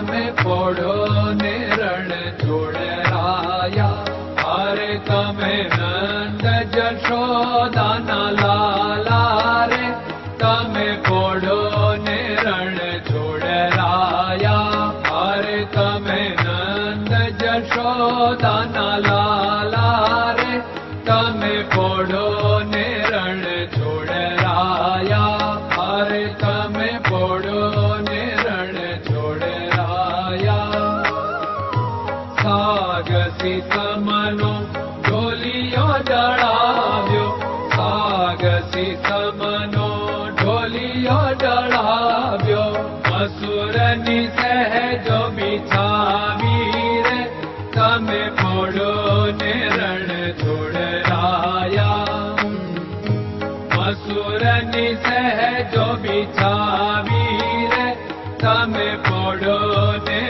में पढ़ो ने रण छोड़ आया अरे तमें नंद जशोदा ना लाला रे। तमें पढ़ो ने रण छोड़ आया अरे तमें नंद जशोदा સમનો ઢોલિયો જળાવ્યો સાગસી સમનો ઢોલિયો જળાવ્યો મસુરની સહેજો બિછાવી રે તમે પોડો ને રણ છોડરાયા મસુરની સહેજો બિછાવી રે તમે પોડો ને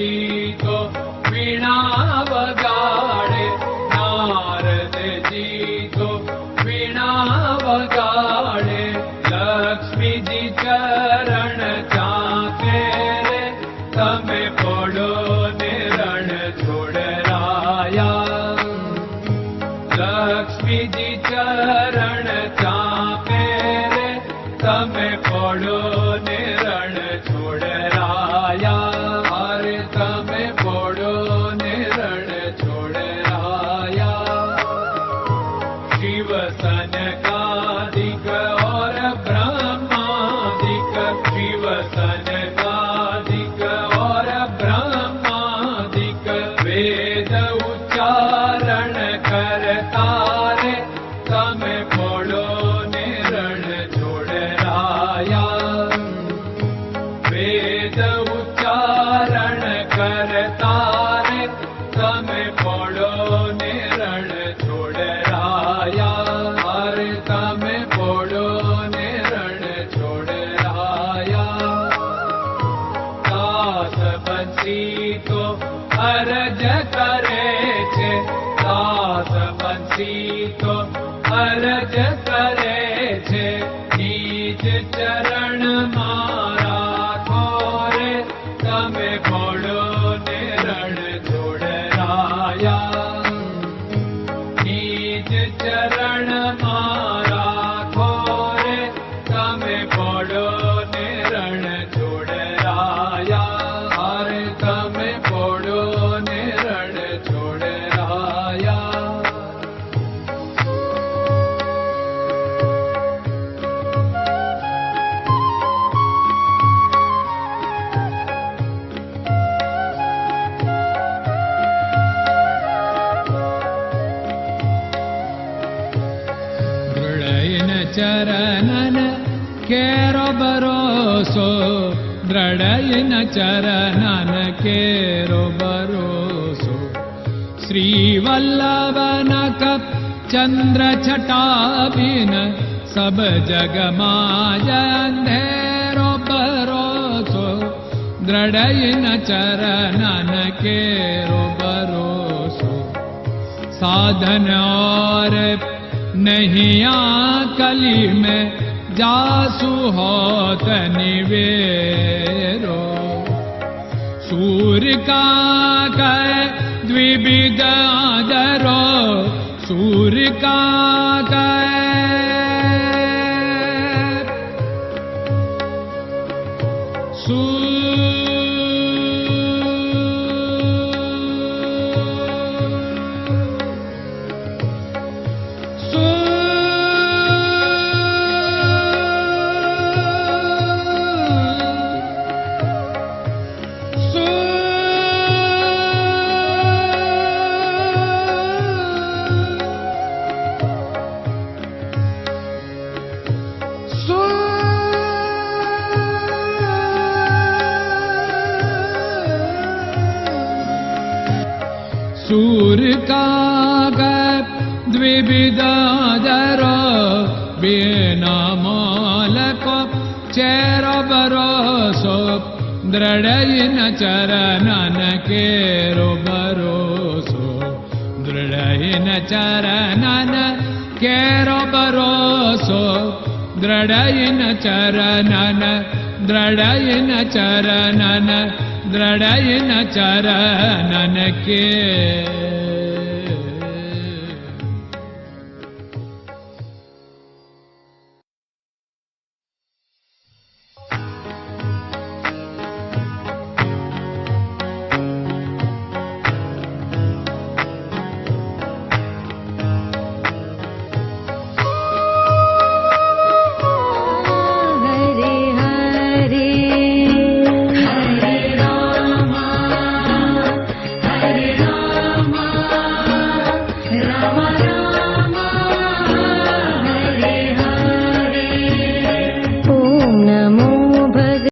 નારદજી તો વીણા વગાડે નારદજી તો વીણા વગાડે લક્ષ્મીજી ચરણ ચાકે રે તમે પડો ને રણ છોડરાયા લક્ષ્મીજી ચરણ ચાકે રે તમે પડો ને રણ છોડરાયા चरणन केरो भरोसो दृढयन चरणन केरो भरोसो श्रीवल्लभन कप चंद्र छटाबिन सब जग माजंधेरो भरोसो दृढयन चरणन केरो भरोसो साधन और नहीं कली में जासु कह द्विविध आदरो सूर्य का ूर् काग द्विविधरो बलको दृढयिन चरणन केर भरोसो दृढयन चरन केरो भरोसो दृढयिन चरणन दृढयन चरन ದೃಢಯನ ಚರಣನಕ್ಕೆ